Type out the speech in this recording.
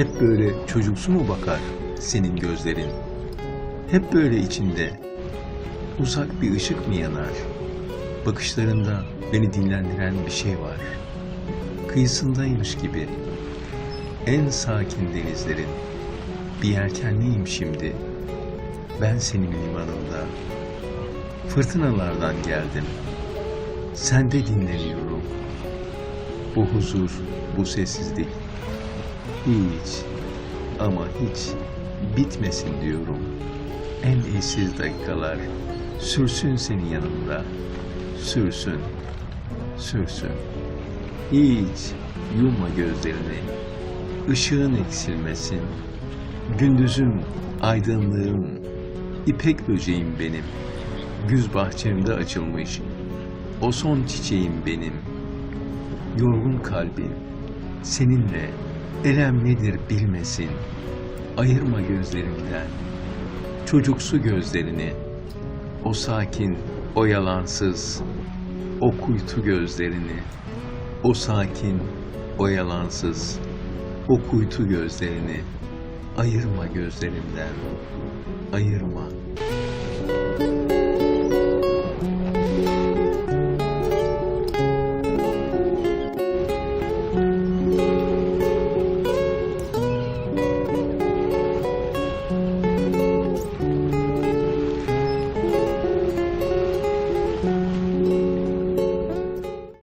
Hep böyle çocuksu mu bakar senin gözlerin? Hep böyle içinde uzak bir ışık mı yanar? Bakışlarında beni dinlendiren bir şey var. Kıyısındaymış gibi. En sakin denizlerin bir yelkenliyim şimdi. Ben senin limanında. Fırtınalardan geldim. Sende dinleniyorum. Bu huzur, bu sessizlik. Hiç ama hiç bitmesin diyorum. En eşsiz dakikalar sürsün senin yanında. Sürsün, sürsün. Hiç yumma gözlerini. Işığın eksilmesin. Gündüzüm, aydınlığım, ipek böceğim benim. Güz bahçemde açılmış. O son çiçeğim benim. Yorgun kalbim seninle elem nedir bilmesin. Ayırma gözlerimden çocuksu gözlerini. O sakin, o yalansız, o kuytu gözlerini. O sakin, o yalansız, o kuytu gözlerini. Ayırma gözlerimden, ayırma.